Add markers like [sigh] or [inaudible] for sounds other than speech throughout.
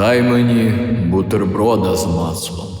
Дай мені бутерброда з маслом.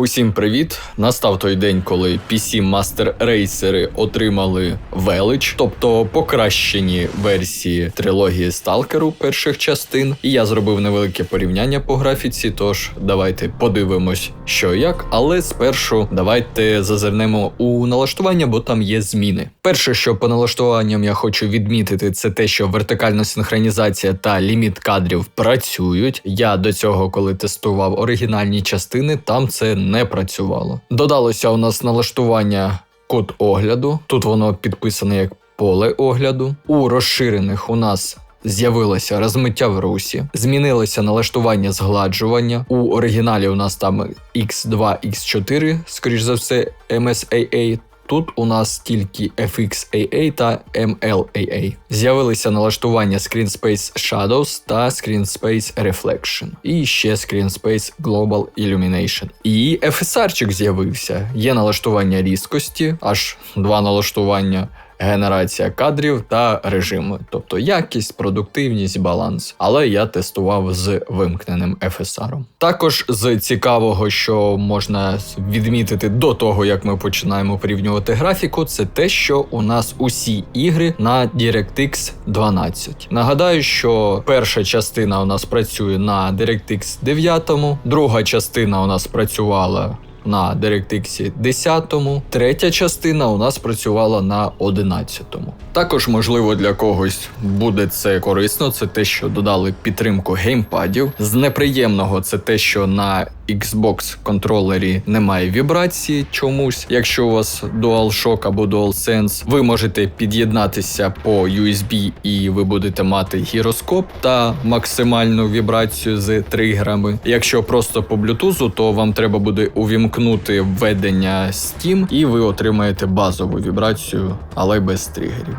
Усім привіт! Настав той день, коли PC Master Racer отримали велич, тобто покращені версії трилогії Сталкеру перших частин. І я зробив невелике порівняння по графіці. Тож давайте подивимось, що як. Але спершу давайте зазирнемо у налаштування, бо там є зміни. Перше, що по налаштуванням я хочу відмітити, це те, що вертикальна синхронізація та ліміт кадрів працюють. Я до цього, коли тестував оригінальні частини, там це не працювало. Додалося у нас налаштування код огляду. Тут воно підписане як поле огляду. У розширених у нас. З'явилося розмиття в русі, змінилося налаштування згладжування. У оригіналі у нас там X2, X4, скоріш за все, MSAA. Тут у нас тільки FXAA та MLAA. З'явилися налаштування Screen Space Shadows та Screen Space Reflection. І ще Screen Space Global Illumination. І FSR-чик з'явився. Є налаштування різкості, аж два налаштування. Генерація кадрів та режими, тобто якість, продуктивність, баланс. Але я тестував з вимкненим FSR. Також з цікавого, що можна відмітити до того, як ми починаємо порівнювати графіку, це те, що у нас усі ігри на DirectX 12. Нагадаю, що перша частина у нас працює на DirectX 9, друга частина у нас працювала на DirectX 10, третя частина у нас працювала на 11. Також, можливо, для когось буде це корисно, це те, що додали підтримку геймпадів. З неприємного це те, що на Xbox контролері немає вібрації чомусь. Якщо у вас DualShock або DualSense, ви можете під'єднатися по USB і ви будете мати гіроскоп та максимальну вібрацію з тригерами. Якщо просто по Bluetooth, то вам треба буде увімкнути введення Steam, і ви отримаєте базову вібрацію, але без тригерів.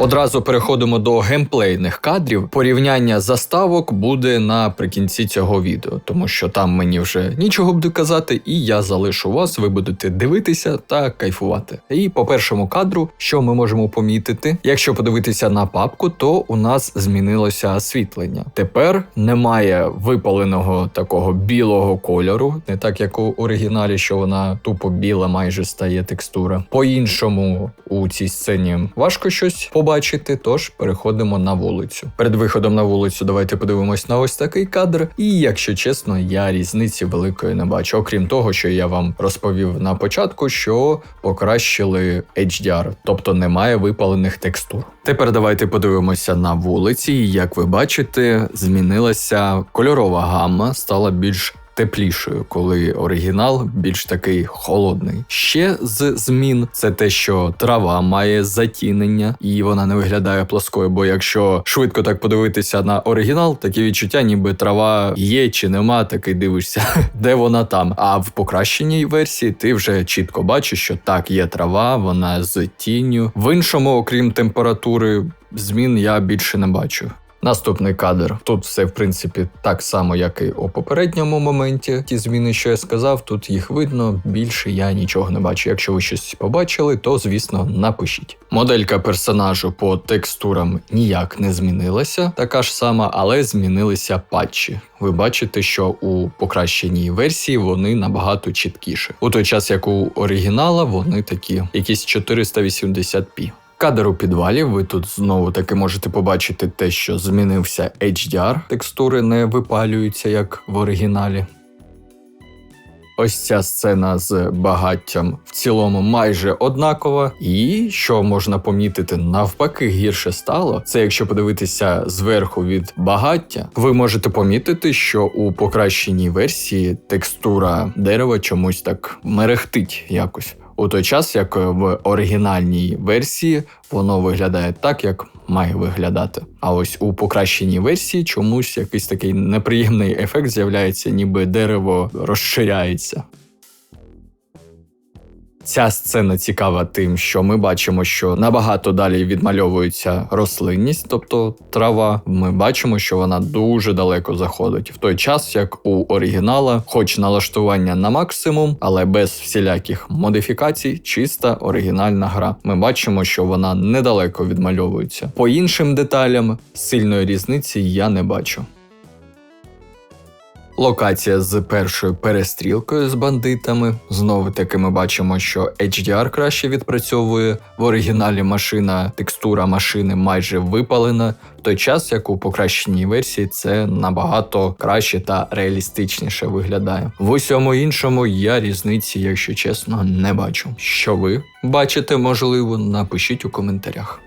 Одразу переходимо до геймплейних кадрів. Порівняння заставок буде наприкінці цього відео, тому що там мені вже нічого буде казати, і я залишу вас. Ви будете дивитися та кайфувати. І по першому кадру, що ми можемо помітити, якщо подивитися на папку, то у нас змінилося освітлення. Тепер немає випаленого такого білого кольору, не так як у оригіналі, що вона тупо біла, майже стає текстура. По-іншому у цій сцені важко щось побачити побачити, тож переходимо на вулицю. Перед виходом на вулицю давайте подивимось на ось такий кадр. І якщо чесно, я різниці великої не бачу. Окрім того, що я вам розповів на початку, що покращили HDR, тобто немає випалених текстур. Тепер давайте подивимося на вулиці. Як ви бачите, змінилася кольорова гамма, стала більш теплішою, коли оригінал більш такий холодний. Ще з змін це те, що трава має затінення і вона не виглядає плоскою. Бо якщо швидко так подивитися на оригінал, такі відчуття, ніби трава є чи нема, такий дивишся, [laughs] де вона там. А в покращеній версії ти вже чітко бачиш, що так є трава, вона з тінню. В іншому, окрім температури, змін я більше не бачу. Наступний кадр. Тут все, в принципі, так само, як і у попередньому моменті. Ті зміни, що я сказав, тут їх видно. Більше я нічого не бачу. Якщо ви щось побачили, то звісно напишіть. Моделька персонажу по текстурам ніяк не змінилася, така ж сама, але змінилися патчі. Ви бачите, що у покращеній версії вони набагато чіткіше. У той час, як у оригінала, вони такі якісь 480p. Кадр у підвалі, ви тут знову таки можете побачити те, що змінився HDR, текстури не випалюються, як в оригіналі. Ось ця сцена з багаттям в цілому майже однакова. І що можна помітити, навпаки, гірше стало. Це якщо подивитися зверху від багаття, ви можете помітити, що у покращеній версії текстура дерева чомусь так мерехтить якось у той час, як в оригінальній версії воно виглядає так, як має виглядати. А ось у покращеній версії чомусь якийсь такий неприємний ефект з'являється, ніби дерево розширяється. Ця сцена цікава тим, що ми бачимо, що набагато далі відмальовується рослинність, тобто трава. Ми бачимо, що вона дуже далеко заходить, в той час як у оригінала, хоч налаштування на максимум, але без всіляких модифікацій, чиста оригінальна гра. Ми бачимо, що вона недалеко відмальовується. По іншим деталям сильної різниці я не бачу. Локація з першою перестрілкою з бандитами. Знову таки ми бачимо, що HDR краще відпрацьовує. В оригіналі машина, текстура машини майже випалена, в той час як у покращеній версії це набагато краще та реалістичніше виглядає. В усьому іншому я різниці, якщо чесно, не бачу. Що ви бачите, можливо, напишіть у коментарях.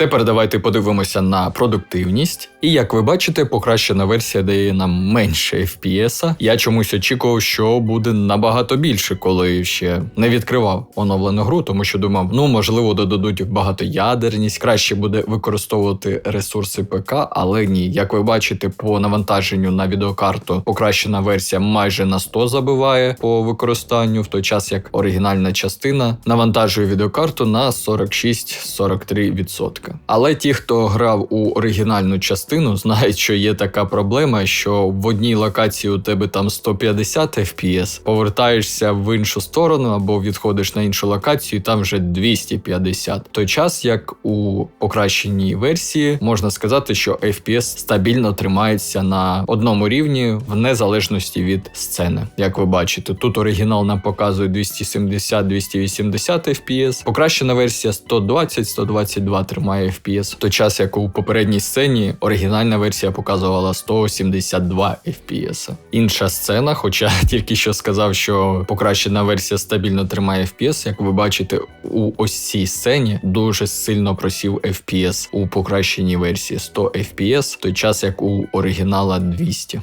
Тепер давайте подивимося на продуктивність. І як ви бачите, покращена версія дає нам менше FPS. Я чомусь очікував, що буде набагато більше, коли ще не відкривав оновлену гру, тому що думав, ну можливо, додадуть багатоядерність, краще буде використовувати ресурси ПК, але ні. Як ви бачите, по навантаженню на відеокарту покращена версія майже на 100 забиває по використанню, в той час як оригінальна частина навантажує відеокарту на 46-43%. Але ті, хто грав у оригінальну частину, знають, що є така проблема, що в одній локації у тебе там 150 FPS, повертаєшся в іншу сторону або відходиш на іншу локацію, і там вже 250. В той час, як у покращеній версії, можна сказати, що FPS стабільно тримається на одному рівні в незалежності від сцени. Як ви бачите, тут оригінал нам показує 270-280 FPS, покращена версія 120-122 тримає FPS, в той час як у попередній сцені оригінальна версія показувала 172 FPS. Інша сцена, хоча [laughs] тільки що сказав, що покращена версія стабільно тримає FPS, як ви бачите, у ось цій сцені дуже сильно просів FPS у покращеній версії 100 FPS, той час як у оригінала 200.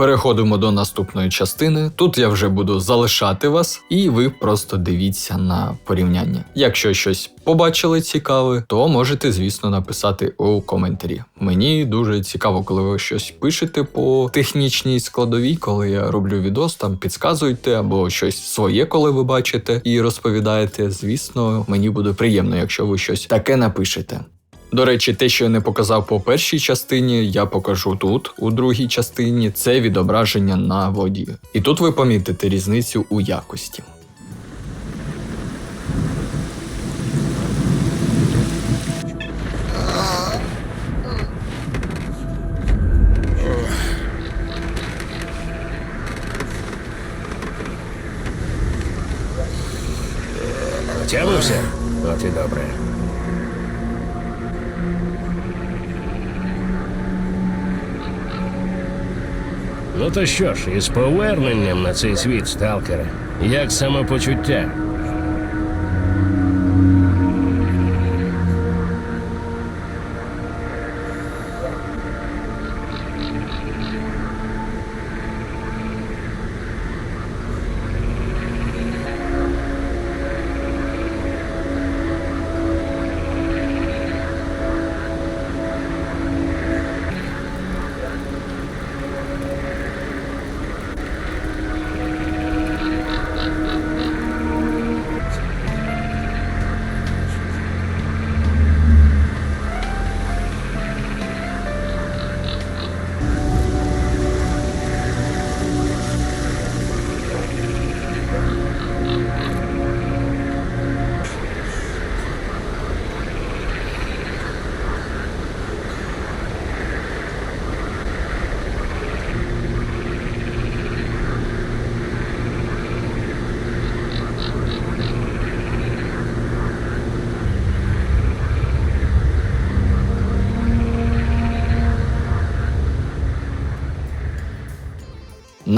Переходимо до наступної частини. Тут я вже буду залишати вас, і ви просто дивіться на порівняння. Якщо щось побачили цікаве, то можете, звісно, написати у коментарі. Мені дуже цікаво, коли ви щось пишете по технічній складовій, коли я роблю відос, там підказуйте або щось своє, коли ви бачите, і розповідаєте. Звісно, мені буде приємно, якщо ви щось таке напишете. До речі, те, що я не показав по першій частині, я покажу тут, у другій частині, це відображення на воді. І тут ви помітите різницю у якості. Тямився? От і добре. Ну то що ж, із поверненням на цей світ, сталкера. Як самопочуття?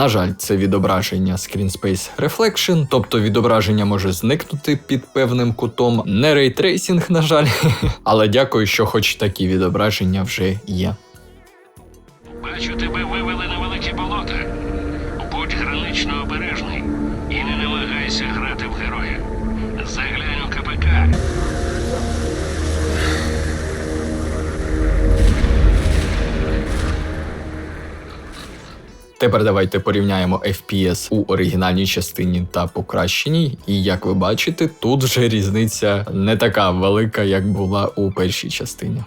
На жаль, це відображення Screen Space Reflection, тобто відображення може зникнути під певним кутом. Не рейтрейсінг, на жаль, [laughs] але дякую, що хоч такі відображення вже є. Бачу, тебе Тепер давайте порівняємо FPS у оригінальній частині та покращеній. І як ви бачите, тут вже різниця не така велика, як була у першій частині.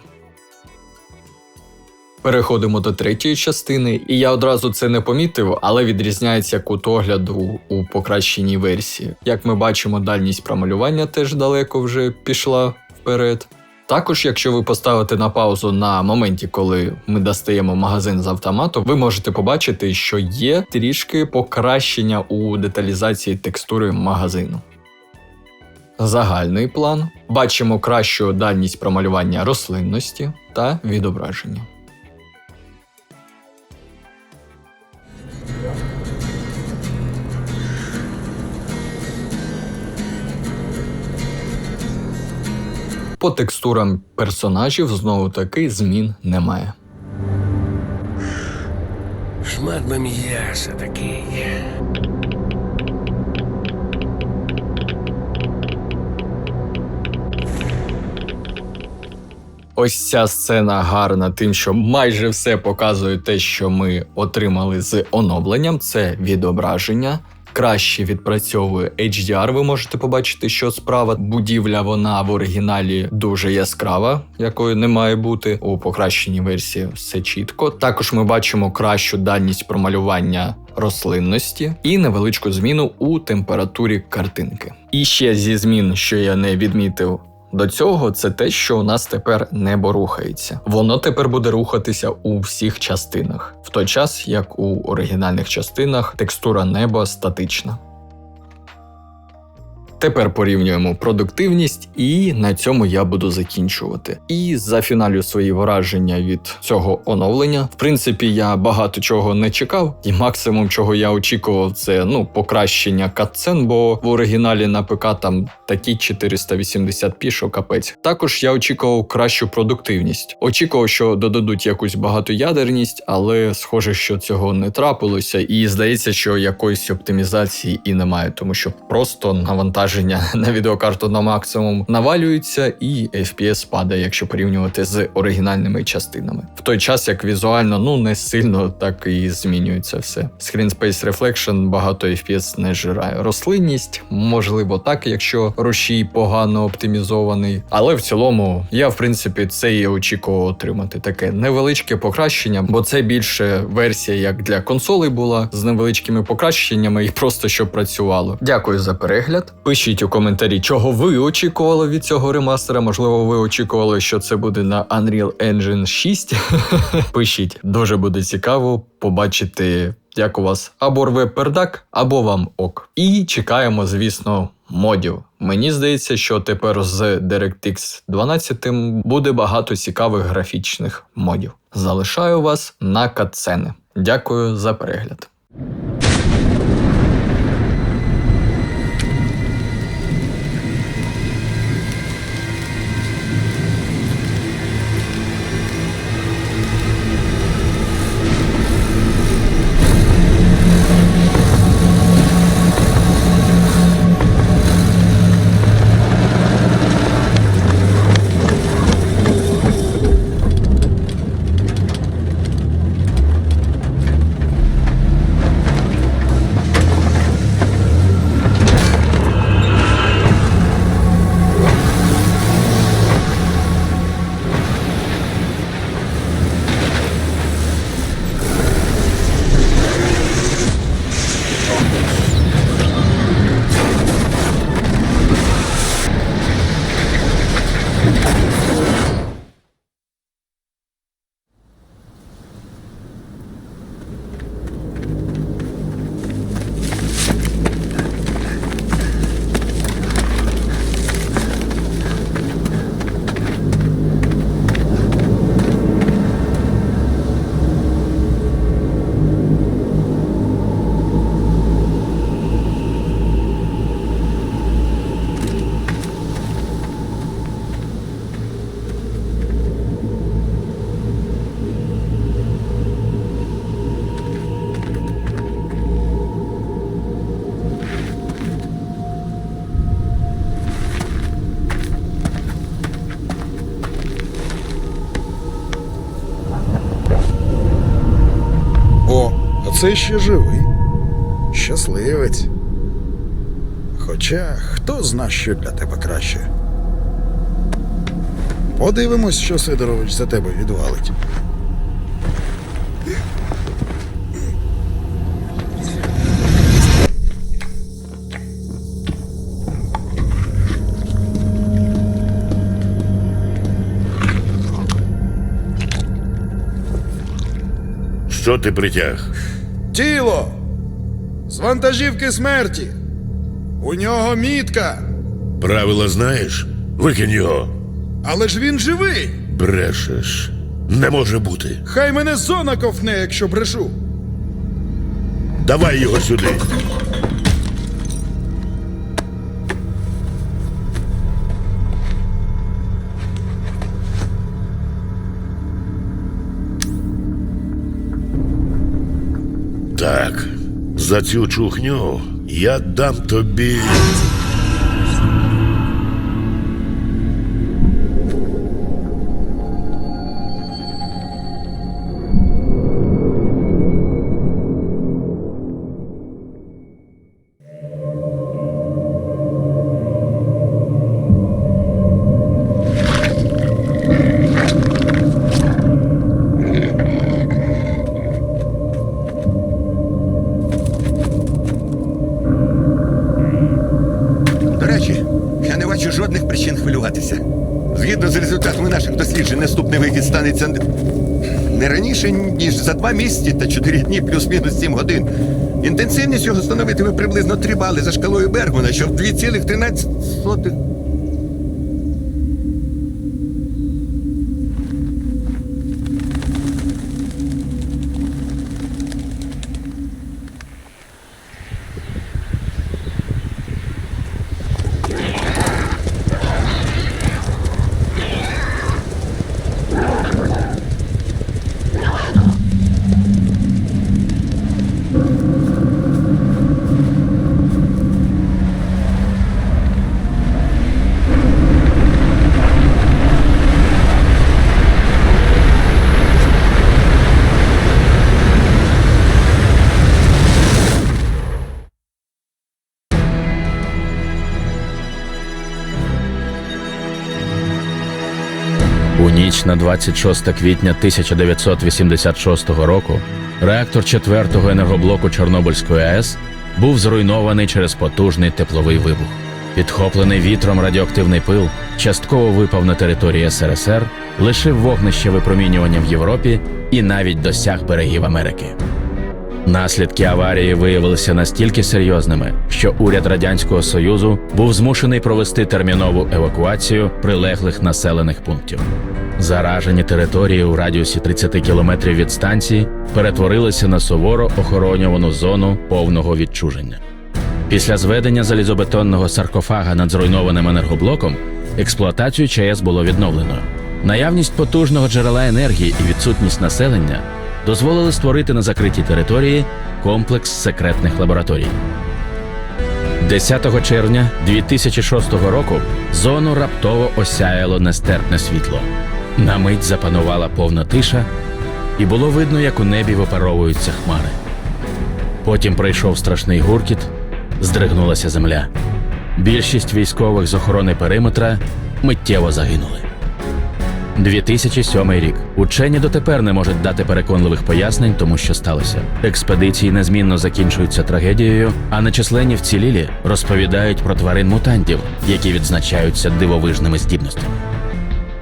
Переходимо до третьої частини, і я одразу це не помітив, але відрізняється кут огляду у покращеній версії. Як ми бачимо, дальність промалювання теж далеко вже пішла вперед. Також, якщо ви поставите на паузу на моменті, коли ми достаємо магазин з автомату, ви можете побачити, що є трішки покращення у деталізації текстури магазину. Загальний план бачимо кращу дальність промалювання рослинності та відображення. По текстурам персонажів знову таки змін немає. Шмат би м'яса такий. Ось ця сцена гарна тим, що майже все показує те, що ми отримали з оновленням. Це відображення. Краще відпрацьовує HDR. Ви можете побачити, що справа будівля вона в оригіналі дуже яскрава, якою не має бути. У покращеній версії все чітко. Також ми бачимо кращу дальність промалювання рослинності і невеличку зміну у температурі картинки. І ще зі змін, що я не відмітив. До цього це те, що у нас тепер небо рухається. Воно тепер буде рухатися у всіх частинах, в той час як у оригінальних частинах текстура неба статична. Тепер порівнюємо продуктивність, і на цьому я буду закінчувати. І зафіналю свої враження від цього оновлення. В принципі, я багато чого не чекав, і максимум, чого я очікував, це ну покращення катсцен, бо в оригіналі на ПК там такі 480p, що капець. Також я очікував кращу продуктивність. Очікував, що додадуть якусь багатоядерність, але схоже, що цього не трапилося, і здається, що якоїсь оптимізації і немає, тому що просто навантаження [laughs] на відеокарту на максимум навалюється, і FPS падає, якщо порівнювати з оригінальними частинами. В той час як візуально ну не сильно так і змінюється все. Screen Space Reflection багато FPS не жирає. Рослинність, можливо, так, якщо рушій погано оптимізований. Але в цілому я, в принципі, це і очікував отримати таке невеличке покращення, бо це більше версія як для консолей була з невеличкими покращеннями і просто щоб працювало. Дякую за перегляд. Пишіть у коментарі, чого ви очікували від цього ремастера. Можливо, ви очікували, що це буде на Unreal Engine 6. [laughs] Пишіть, дуже буде цікаво побачити, як у вас або рве пердак, або вам ок. І чекаємо, звісно, модів. Мені здається, що тепер з DirectX 12 буде багато цікавих графічних модів. Залишаю вас на катсцени. Дякую за перегляд. Оце ще живий. Щасливець. Хоча хто зна, що для тебе краще. Подивимось, що Сидорович за тебе відвалить. Що ти притяг? Тіло! З вантажівки смерті! У нього мітка! Правила знаєш? Викинь його. Але ж він живий! Брешеш. Не може бути. Хай мене зона ковне, якщо брешу! Давай його сюди. За цю чухню я дам тобі. Раніше, ніж за два місяці та чотири дні плюс-мінус сім годин. Інтенсивність його становитиме приблизно три бали за шкалою Бергмана, що в 2,13. У ніч на 26 квітня 1986 року реактор 4-го енергоблоку Чорнобильської АЕС був зруйнований через потужний тепловий вибух. Підхоплений вітром радіоактивний пил частково випав на території СРСР, лишив вогнище випромінювання в Європі і навіть досяг берегів Америки. Наслідки аварії виявилися настільки серйозними, що уряд радянського союзу був змушений провести термінову евакуацію прилеглих населених пунктів. Заражені території у радіусі 30 кілометрів від станції перетворилися на суворо охоронювану зону повного відчуження. Після зведення залізобетонного саркофага над зруйнованим енергоблоком експлуатацію ЧАЕС було відновлено. Наявність потужного джерела енергії і відсутність населення дозволили створити на закритій території комплекс секретних лабораторій. 10 червня 2006 року зону раптово осяяло нестерпне світло. На мить запанувала повна тиша, і було видно, як у небі випаровуються хмари. Потім прийшов страшний гуркіт, здригнулася земля. Більшість військових з охорони периметра миттєво загинули. 2007 рік. Учені дотепер не можуть дати переконливих пояснень тому, що сталося. Експедиції незмінно закінчуються трагедією, а нечисленні вцілілі розповідають про тварин мутантів, які відзначаються дивовижними здібностями.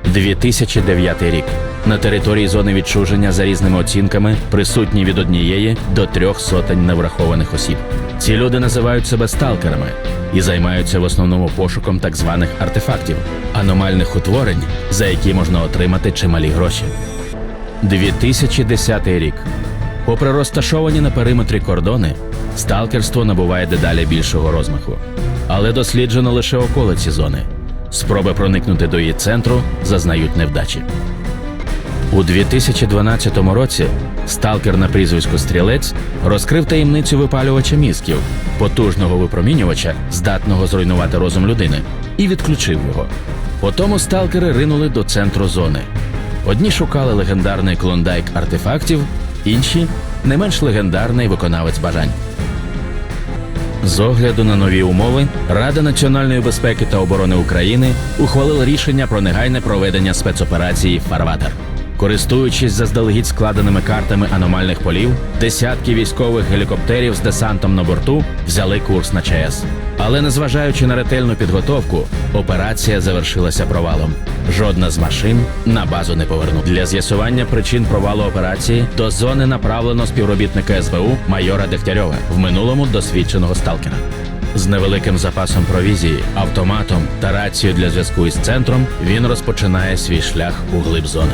2009 рік. На території зони відчуження за різними оцінками присутні від однієї до трьох сотень неврахованих осіб. Ці люди називають себе сталкерами і займаються в основному пошуком так званих артефактів, аномальних утворень, за які можна отримати чималі гроші. 2010 рік. Попри розташовані на периметрі кордони, сталкерство набуває дедалі більшого розмаху. Але досліджено лише околиці зони. Спроби проникнути до її центру зазнають невдачі. У 2012 році сталкер на прізвисько Стрілець розкрив таємницю випалювача мізків, потужного випромінювача, здатного зруйнувати розум людини, і відключив його. Потому сталкери ринули до центру зони. Одні шукали легендарний клондайк артефактів, інші не менш легендарний виконавець бажань. З огляду на нові умови, Рада національної безпеки та оборони України ухвалила рішення про негайне проведення спецоперації Фарватер. Користуючись заздалегідь складеними картами аномальних полів, десятки військових гелікоптерів з десантом на борту взяли курс на ЧАЕС. Але незважаючи на ретельну підготовку, операція завершилася провалом. Жодна з машин на базу не повернула. Для з'ясування причин провалу операції до зони направлено співробітника СБУ майора Дегтярьова, в минулому досвідченого сталкера. З невеликим запасом провізії, автоматом та рацією для зв'язку із центром він розпочинає свій шлях у глиб зони.